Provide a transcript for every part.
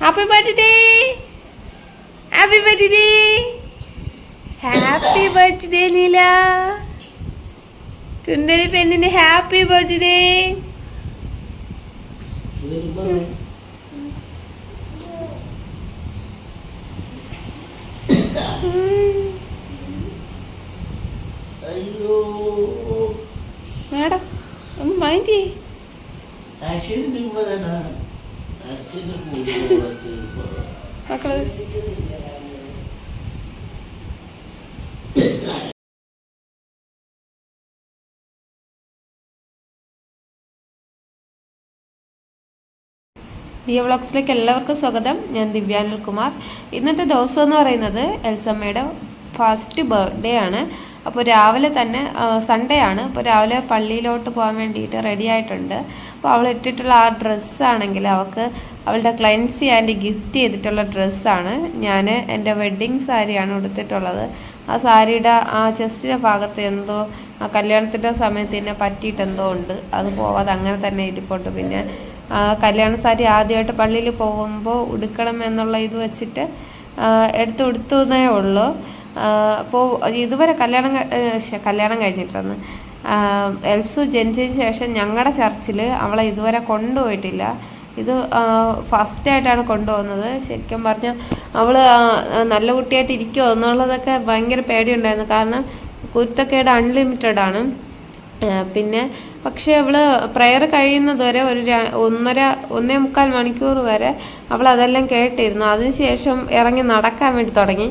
Happy birthday happy birthday happy birthday നീല ചുണ്ടരി പെണ്ണിന് ഹാപ്പി ബർത്ത്ഡേ മാഡം ഒന്ന് മൈൻഡ് ചെയ്യ് അച്ഛന്റെ പറയണ അച്ഛന്റെ കൂടെ മക്കൾ. ദിയ വ്ളോഗ്സിലേക്ക് എല്ലാവർക്കും സ്വാഗതം. ഞാൻ ദിവ്യാനിൽ കുമാർ ഇന്നത്തെ ദിവസം എന്ന് പറയുന്നത് എൽസമ്മയുടെ ഫസ്റ്റ് ബർത്ത്ഡേ ആണ്. അപ്പോൾ രാവിലെ തന്നെ സൺഡേ ആണ്. അപ്പോൾ രാവിലെ പള്ളിയിലോട്ട് പോകാൻ വേണ്ടിയിട്ട് റെഡി ആയിട്ടുണ്ട്. അപ്പോൾ അവൾ ഇട്ടിട്ടുള്ള ആ ഡ്രസ്സാണെങ്കിൽ അവൾക്ക് അവളുടെ ക്ലയൻസി ആൻഡ് ഗിഫ്റ്റ് ചെയ്തിട്ടുള്ള ഡ്രസ്സാണ് ഞാൻ എന്റെ വെഡ്ഡിങ് സാരിയാണ് ഉടുത്തിട്ടുള്ളത്. ആ സാരിയുടെ ആ ചെസ്റ്റിന്റെ ഭാഗത്ത് എന്തോ ആ കല്യാണത്തിന്റെ സമയത്ത് തന്നെ പറ്റിയിട്ട് എന്തോ ഉണ്ട്. അത് പോവാതെ അങ്ങനെ തന്നെ ഇരിപ്പോട്ട് പിന്നെ കല്യാണ സാരി ആദ്യമായിട്ട് പള്ളിയിൽ പോകുമ്പോൾ ഉടുക്കണം എന്നുള്ള ഇത് വെച്ചിട്ട് എടുത്ത് ഉടുത്തുന്നേ ഉള്ളൂ. അപ്പോൾ ഇതുവരെ കല്യാണം കല്യാണം കഴിഞ്ഞിട്ടെന്ന് ആ, എൽസു ജനിച്ചതിന് ശേഷം ഞങ്ങളുടെ ചർച്ചിൽ അവളെ ഇതുവരെ കൊണ്ടുപോയിട്ടില്ല. ഇത് ഫസ്റ്റായിട്ടാണ് കൊണ്ടുപോകുന്നത്. ശരിക്കും പറഞ്ഞാൽ അവൾ നല്ല കുട്ടിയായിട്ട് ഇരിക്കുമോ എന്നുള്ളതൊക്കെ ഭയങ്കര പേടിയുണ്ടായിരുന്നു. കാരണം കുരുത്തക്കേട് അൺലിമിറ്റഡ് ആണ് പിന്നെ പക്ഷേ അവൾ പ്രയർ കഴിയുന്നതുവരെ ഒരു ഒന്നര ഒന്നേ മുക്കാൽ മണിക്കൂർ വരെ അവൾ അതെല്ലാം കേട്ടിരുന്നു അതിനുശേഷം ഇറങ്ങി നടക്കാൻ വേണ്ടി തുടങ്ങി.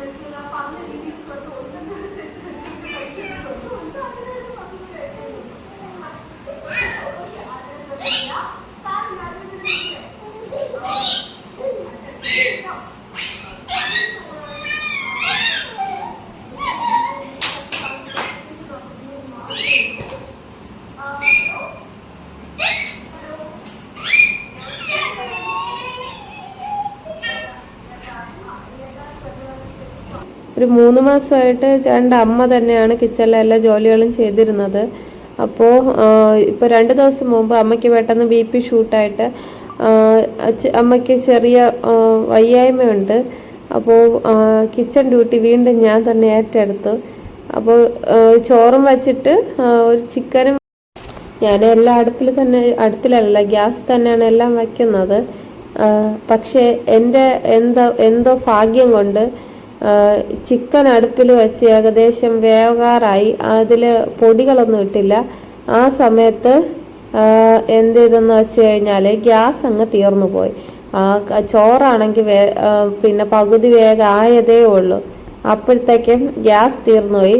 Jesús. ഒരു മൂന്ന് മാസമായിട്ട് ചേട്ടന്റെ അമ്മ തന്നെയാണ് കിച്ചണിലെ എല്ലാ ജോലികളും ചെയ്തിരുന്നത്. അപ്പോൾ ഇപ്പോൾ രണ്ട് ദിവസം മുമ്പ് അമ്മയ്ക്ക് പെട്ടെന്ന് ബി പി ഷൂട്ടായിട്ട് അമ്മയ്ക്ക് ചെറിയ വയ്യായ്മയുണ്ട്. അപ്പോൾ കിച്ചൺ ഡ്യൂട്ടി വീണ്ടും ഞാൻ തന്നെ ഏറ്റെടുത്തു. അപ്പോൾ ചോറും വച്ചിട്ട് ഒരു ചിക്കനും ഞാൻ എല്ലാ അടുപ്പിൽ തന്നെ അടുപ്പിലല്ല ഗ്യാസ് തന്നെയാണ് എല്ലാം വയ്ക്കുന്നത് പക്ഷേ എന്റെ എന്തോ എന്തോ ഭാഗ്യം കൊണ്ട് ചിക്കൻ അടുപ്പിൽ വെച്ച് ഏകദേശം വേകാറായി അതിൽ പൊടികളൊന്നും ഇട്ടില്ല. ആ സമയത്ത് എന്ത് ചെയ്തെന്ന് വെച്ച് കഴിഞ്ഞാൽ ഗ്യാസ് അങ്ങ് തീർന്നു പോയി. ആ, ചോറാണെങ്കിൽ വേ പിന്നെ പകുതി വേഗം ആയതേ ഉള്ളൂ. അപ്പോഴത്തേക്കും ഗ്യാസ് തീർന്നുപോയി.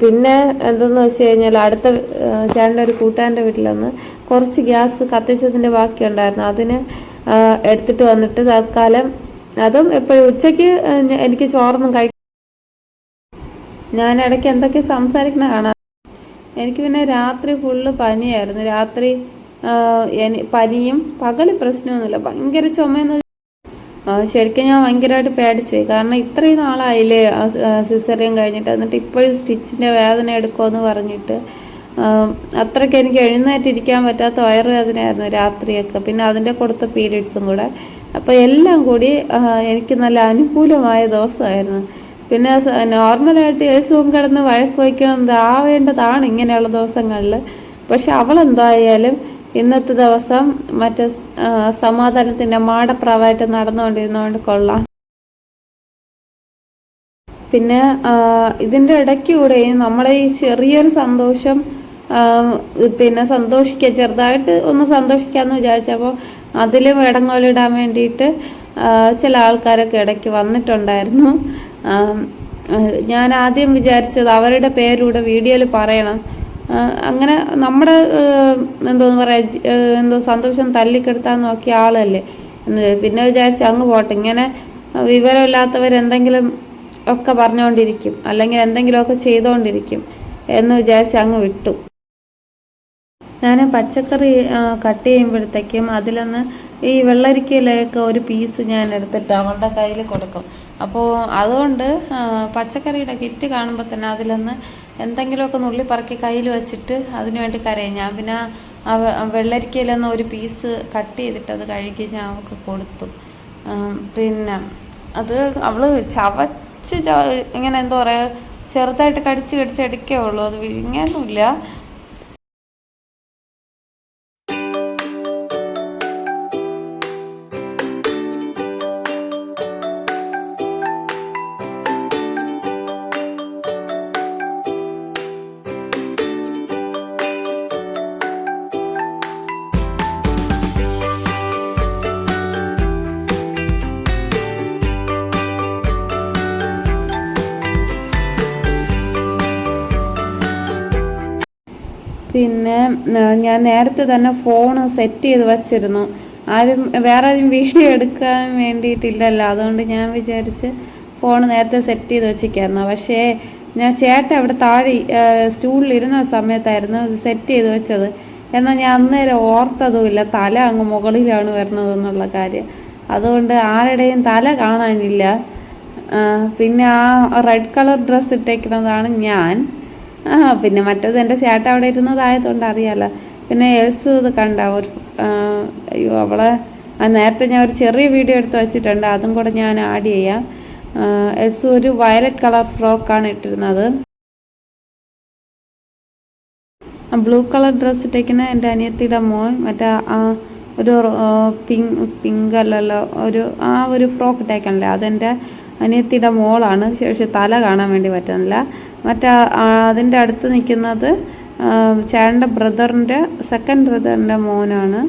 പിന്നെ എന്തെന്ന് വെച്ച് കഴിഞ്ഞാൽ അടുത്ത ചേട്ടന്റെ ഒരു കൂട്ടുകാരന്റെ വീട്ടിൽ നിന്ന് കുറച്ച് ഗ്യാസ് കത്തിച്ചതിന്റെ ബാക്കിയുണ്ടായിരുന്നു. അതിന് ആ, എടുത്തിട്ട് വന്നിട്ട് തൽക്കാലം അതും എപ്പോഴും ഉച്ചയ്ക്ക് എനിക്ക് ചോറൊന്നും കഴിക്കും ഞാൻ ഇടയ്ക്ക് എന്തൊക്കെ സംസാരിക്കണ കാണാം. എനിക്ക് പിന്നെ രാത്രി ഫുള്ള് പനിയായിരുന്നു. രാത്രി പനിയും പകൽ പ്രശ്നമൊന്നുമില്ല ഭയങ്കര ചുമയെന്ന് ശരിക്കും ഞാൻ ഭയങ്കരമായിട്ട് പേടിച്ചു പോയി കാരണം ഇത്രയും നാളായില്ലേ സിസറിയും കഴിഞ്ഞിട്ട്. എന്നിട്ട് ഇപ്പോഴും സ്റ്റിച്ചിന്റെ വേദന എടുക്കുമെന്ന് പറഞ്ഞിട്ട്. അത്രയ്ക്ക് എനിക്ക് എഴുന്നേറ്റിരിക്കാൻ പറ്റാത്ത വയറുവേദനയായിരുന്നു രാത്രിയൊക്കെ. പിന്നെ അതിന്റെ കൊടുത്ത പീരീഡ്സും കൂടെ. അപ്പോൾ എല്ലാം കൂടി എനിക്ക് നല്ല അനുകൂലമായ ദിവസമായിരുന്നു. പിന്നെ നോർമലായിട്ട് യേശുവും കിടന്ന് വഴക്ക് വയ്ക്കുന്നത് ആവേണ്ടതാണ് ഇങ്ങനെയുള്ള ദിവസങ്ങളിൽ. പക്ഷെ അവളെന്തായാലും ഇന്നത്തെ ദിവസം മറ്റേ സമാധാനത്തിന്റെ മാടപ്രാവായിട്ട് നടന്നുകൊണ്ടിരുന്നതുകൊണ്ട് കൊള്ളാം. പിന്നെ ഇതിന്റെ ഇടയ്ക്ക് കൂടെ നമ്മളെ ഈ ചെറിയൊരു സന്തോഷം പിന്നെ സന്തോഷിക്കുക ചെറുതായിട്ട് ഒന്ന് സന്തോഷിക്കാമെന്ന് വിചാരിച്ചപ്പോൾ അതിലും വേടങ്ങോലിടാൻ വേണ്ടിയിട്ട് ചില ആൾക്കാരൊക്കെ ഇടയ്ക്ക് വന്നിട്ടുണ്ടായിരുന്നു. ഞാൻ ആദ്യം വിചാരിച്ചത് അവരുടെ പേരൂടെ വീഡിയോയിൽ പറയണം. അങ്ങനെ നമ്മുടെ എന്തോന്ന് പറയാ എന്തോ സന്തോഷം തല്ലിക്കെടുത്താൻ നോക്കിയ ആളല്ലേ എന്ന് പിന്നെ വിചാരിച്ച് അങ്ങ് പോട്ടെ. ഇങ്ങനെ വിവരമില്ലാത്തവരെന്തെങ്കിലും ഒക്കെ പറഞ്ഞുകൊണ്ടിരിക്കും. അല്ലെങ്കിൽ എന്തെങ്കിലുമൊക്കെ ചെയ്തുകൊണ്ടിരിക്കും എന്ന് വിചാരിച്ച് അങ്ങ് വിട്ടു. ഞാൻ പച്ചക്കറി കട്ട് ചെയ്യുമ്പോഴത്തേക്കും അതിലൊന്ന് ഈ വെള്ളരിക്കയിലൊക്കെ ഒരു പീസ് ഞാൻ എടുത്തിട്ട് അവളുടെ കയ്യിൽ കൊടുക്കും. അപ്പോൾ അതുകൊണ്ട് പച്ചക്കറിയുടെ കിറ്റ് കാണുമ്പോൾ തന്നെ അതിലൊന്ന് എന്തെങ്കിലുമൊക്കെ നുള്ളി പറക്കി കയ്യിൽ വെച്ചിട്ട് അതിനു വേണ്ടി കരയും. ഞാൻ പിന്നെ ആ വെള്ളരിക്കയിലൊന്ന് ഒരു പീസ് കട്ട് ചെയ്തിട്ട് അത് കഴുകി ഞാൻ അവൾക്ക് കൊടുത്തു. പിന്നെ അത് അവൾ ചവച്ച് ചവ ഇങ്ങനെ എന്താ പറയുക ചെറുതായിട്ട് കടിച്ച് കടിച്ച് എടുക്കേ ഉള്ളൂ. അത് വിഴുങ്ങാനൊന്നുമില്ല പിന്നെ ഞാൻ നേരത്തെ തന്നെ ഫോൺ സെറ്റ് ചെയ്ത് വച്ചിരുന്നു. ആരും വേറെ ആരും വീഡിയോ എടുക്കാൻ വേണ്ടിയിട്ടില്ലല്ലോ. അതുകൊണ്ട് ഞാൻ വിചാരിച്ച് ഫോൺ നേരത്തെ സെറ്റ് ചെയ്ത് വെച്ചിരിക്കായിരുന്നു. പക്ഷേ ഞാൻ ചേട്ടൻ അവിടെ താഴെ സ്റ്റൂളിൽ ഇരുന്ന സമയത്തായിരുന്നു സെറ്റ് ചെയ്ത് വെച്ചത്. എന്നാൽ ഞാൻ അന്നേരം ഓർത്തതുമില്ല. തല അങ്ങ് മുകളിലാണ് വരുന്നതെന്നുള്ള കാര്യം. അതുകൊണ്ട് ആരുടെയും തല കാണാനില്ല. പിന്നെ ആ റെഡ് കളർ ഡ്രസ്സ് ഇട്ടേക്കുന്നതാണ് ഞാൻ. ആ പിന്നെ മറ്റേത് എന്റെ ചേട്ടൻ അവിടെ ഇരുന്നതായതുകൊണ്ട് അറിയാമല്ലോ പിന്നെ എൽസു ഇത് കണ്ട ഒരു അയ്യോ അവളെ നേരത്തെ ഞാൻ ഒരു ചെറിയ വീഡിയോ എടുത്ത് വെച്ചിട്ടുണ്ട് അതും കൂടെ ഞാൻ ആഡ് ചെയ്യാം. എൽസു ഒരു വയലറ്റ് കളർ ഫ്രോക്കാണ് ഇട്ടിരുന്നത്. ബ്ലൂ കളർ ഡ്രസ്സ് ഇട്ടേക്കുന്ന എന്റെ അനിയത്തിയുടെ മോൻ മറ്റേ ഒരു പിങ്ക് പിങ്ക് അല്ലല്ലോ ഒരു ആ ഒരു ഫ്രോക്ക് ഇട്ടേക്കണല്ലേ അതെന്റെ അനിയത്തിയുടെ മോളാണ്. പക്ഷെ തല കാണാൻ വേണ്ടി പറ്റുന്നില്ല. മറ്റേ അതിന്റെ അടുത്ത് നിൽക്കുന്നത് ചേട്ടന്റെ ബ്രദറിന്റെ സെക്കൻഡ് ബ്രദറിന്റെ മോനാണ്.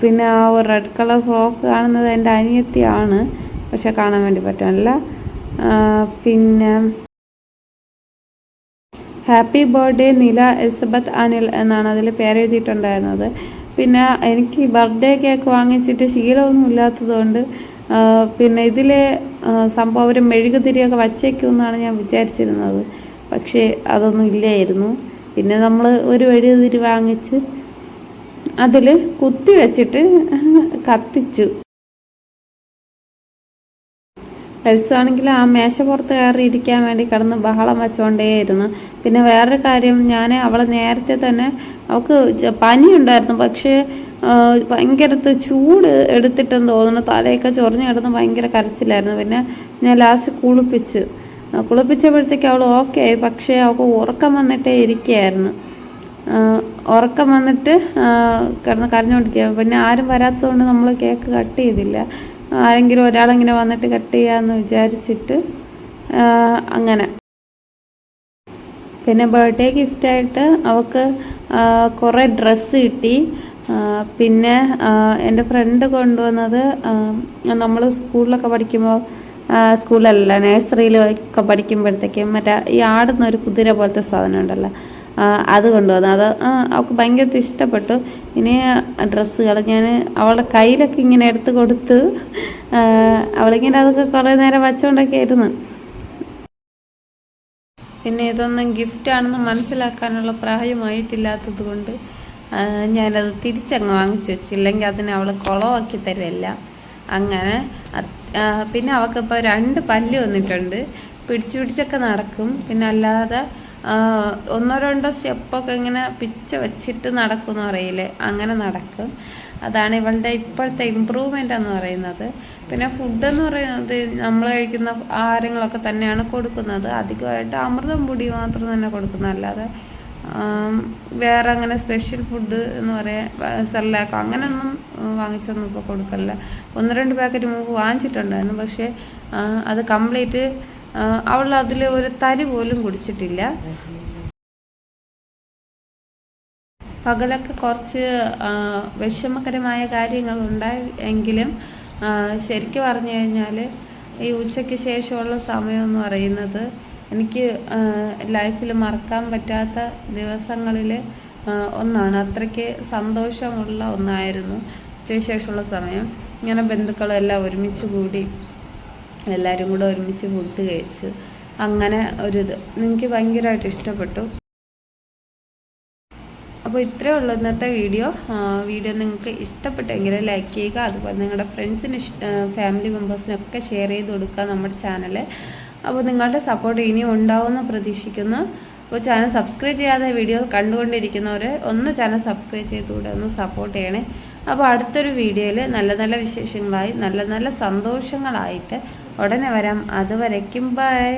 പിന്നെ ആ ഒരു റെഡ് കളർ ഫ്രോക്ക് കാണുന്നത് എന്റെ അനിയത്തിയാണ്. പക്ഷെ കാണാൻ വേണ്ടി പറ്റാനില്ല പിന്നെ happy birthday Nila Elizabeth Anil എന്നാണ് അതിൽ പേരെഴുതിയിട്ടുണ്ടായിരുന്നത്. പിന്നെ എനിക്ക് ബർത്ത്ഡേ കേക്ക് വാങ്ങിച്ചിട്ട് ശീലമൊന്നും ഇല്ലാത്തതുകൊണ്ട് പിന്നെ ഇതിൽ സംഭവം അവർ മെഴുകുതിരിയൊക്കെ വച്ചേക്കുമെന്നാണ് ഞാൻ വിചാരിച്ചിരുന്നത്. പക്ഷേ അതൊന്നും ഇല്ലായിരുന്നു. പിന്നെ നമ്മൾ ഒരു മെഴുകുതിരി വാങ്ങിച്ച് അതിൽ കുത്തി വെച്ചിട്ട് കത്തിച്ചു. ആണെങ്കിൽ ആ മേശപ്പുറത്ത് കയറി ഇരിക്കാൻ വേണ്ടി കിടന്ന് ബഹളം വെച്ചുകൊണ്ടേയിരുന്നു പിന്നെ വേറൊരു കാര്യം ഞാൻ അവളെ നേരത്തെ തന്നെ അവൾക്ക് പനിയുണ്ടായിരുന്നു. പക്ഷേ ഭയങ്കരത്ത് ചൂട് എടുത്തിട്ടെന്ന് തോന്നുന്നു. തലയൊക്കെ ചൊറിഞ്ഞ് കിടന്ന് ഭയങ്കര കരച്ചിലായിരുന്നു. പിന്നെ ഞാൻ ലാസ്റ്റ് കുളിപ്പിച്ച്. കുളിപ്പിച്ചപ്പോഴത്തേക്ക് അവൾ ഓക്കെ ആയി. പക്ഷേ അവൾക്ക് ഉറക്കം വന്നിട്ടേ ഇരിക്കുകയായിരുന്നു. ഉറക്കം വന്നിട്ട് കിടന്ന് കരഞ്ഞുകൊണ്ടിരിക്കുക പിന്നെ ആരും വരാത്തതുകൊണ്ട് നമ്മൾ കേക്ക് കട്ട് ചെയ്തില്ല. ആരെങ്കിലും ഒരാളിങ്ങനെ വന്നിട്ട് കട്ട് ചെയ്യാമെന്ന് വിചാരിച്ചിട്ട് അങ്ങനെ. പിന്നെ ബർത്ത്ഡേ ഗിഫ്റ്റായിട്ട് അവൾക്ക് കുറേ ഡ്രസ്സ് കിട്ടി. പിന്നെ എന്റെ ഫ്രണ്ട് കൊണ്ടുവന്നത് നമ്മൾ സ്കൂളിലൊക്കെ പഠിക്കുമ്പോൾ സ്കൂളിലല്ല നേഴ്സറിയിലൊക്കെ പഠിക്കുമ്പോഴത്തേക്കും മറ്റേ ഈ ആടുന്ന ഒരു കുതിര പോലത്തെ സാധനം ഉണ്ടല്ലോ അത് കൊണ്ടുവന്നു. അത് അവൾക്ക് ഭയങ്കര ഇഷ്ടപ്പെട്ടു. ഇനി ഡ്രസ്സുകൾ ഞാൻ അവളുടെ കയ്യിലൊക്കെ ഇങ്ങനെ എടുത്ത് കൊടുത്ത് അവളിങ്ങനെ അതൊക്കെ കുറേ നേരം വച്ചുകൊണ്ടൊക്കെ ആയിരുന്നു പിന്നെ ഇതൊന്നും ഗിഫ്റ്റാണെന്ന് മനസ്സിലാക്കാനുള്ള പ്രായമായിട്ടില്ലാത്തത് കൊണ്ട് ഞാനത് തിരിച്ചങ്ങ് വാങ്ങിച്ചു വെച്ചു. ഇല്ലെങ്കിൽ അതിന് അവൾ കുളമാക്കി തരുമല്ല അങ്ങനെ പിന്നെ അവൾക്കിപ്പോൾ രണ്ട് പല്ല് വന്നിട്ടുണ്ട്. പിടിച്ചു പിടിച്ചൊക്കെ നടക്കും. പിന്നെ അല്ലാതെ ഒന്നോ രണ്ടോ സ്റ്റെപ്പൊക്കെ ഇങ്ങനെ പിച്ച വെച്ചിട്ട് നടക്കുമെന്ന് പറയില്ലേ? അങ്ങനെ നടക്കും. അതാണ് ഇവളുടെ ഇപ്പോഴത്തെ ഇമ്പ്രൂവ്മെന്റ് എന്ന് പറയുന്നത്. പിന്നെ ഫുഡെന്ന് പറയുന്നത് നമ്മൾ കഴിക്കുന്ന ആഹാരങ്ങളൊക്കെ തന്നെയാണ് കൊടുക്കുന്നത്. അധികമായിട്ട് അമൃതം പൊടി മാത്രം തന്നെ കൊടുക്കുന്നത്. അല്ലാതെ വേറെ അങ്ങനെ സ്പെഷ്യൽ ഫുഡ് എന്ന് പറയാൻ സെർലാക്കോ അങ്ങനെയൊന്നും വാങ്ങിച്ചൊന്നും ഇപ്പോൾ കൊടുക്കല്ല ഒന്ന് രണ്ട് പാക്കറ്റ് മുമ്പ് വാങ്ങിച്ചിട്ടുണ്ടായിരുന്നു പക്ഷേ അത് കംപ്ലീറ്റ് അവൾ അതിൽ ഒരു തരി പോലും കുടിച്ചിട്ടില്ല. പകലൊക്കെ കുറച്ച് വിഷമകരമായ കാര്യങ്ങൾ ഉണ്ടായി എങ്കിലും ശരിക്കും പറഞ്ഞു കഴിഞ്ഞാൽ ഈ ഉച്ചയ്ക്ക് ശേഷമുള്ള സമയം എന്ന് പറയുന്നത് എനിക്ക് ലൈഫിൽ മറക്കാൻ പറ്റാത്ത ദിവസങ്ങളിൽ ഒന്നാണ്. അത്രയ്ക്ക് സന്തോഷമുള്ള ഒന്നായിരുന്നു ഉച്ചശേഷമുള്ള സമയം. ഇങ്ങനെ ബന്ധുക്കളെല്ലാം ഒരുമിച്ച് കൂടി എല്ലാവരും കൂടെ ഒരുമിച്ച് ഫുഡ് കഴിച്ചു. അങ്ങനെ ഒരു ഇത്. എനിക്ക് ഭയങ്കരമായിട്ട് ഇഷ്ടപ്പെട്ടു. അപ്പോൾ ഇത്രയേ ഉള്ളൂ ഇന്നത്തെ വീഡിയോ. വീഡിയോ നിങ്ങൾക്ക് ഇഷ്ടപ്പെട്ടെങ്കിൽ ലൈക്ക് ചെയ്യുക. അതുപോലെ നിങ്ങളുടെ ഫ്രണ്ട്സിന് ഫാമിലി മെമ്പേഴ്സിനൊക്കെ ഷെയർ ചെയ്ത് കൊടുക്കുക നമ്മുടെ ചാനൽ അപ്പോൾ നിങ്ങളുടെ സപ്പോർട്ട് ഇനിയും ഉണ്ടാവുമെന്ന് പ്രതീക്ഷിക്കുന്നു. അപ്പോൾ ചാനൽ സബ്സ്ക്രൈബ് ചെയ്യാതെ വീഡിയോ കണ്ടുകൊണ്ടിരിക്കുന്നവർ ഒന്ന് ചാനൽ സബ്സ്ക്രൈബ് ചെയ്തുകൂടെ ഒന്ന് സപ്പോർട്ട് ചെയ്യണേ. അപ്പോൾ അടുത്തൊരു വീഡിയോയിൽ നല്ല നല്ല വിശേഷങ്ങളായി നല്ല നല്ല സന്തോഷങ്ങളായിട്ട് ഉടനെ വരാം. അതുവരയ്ക്കും ബൈ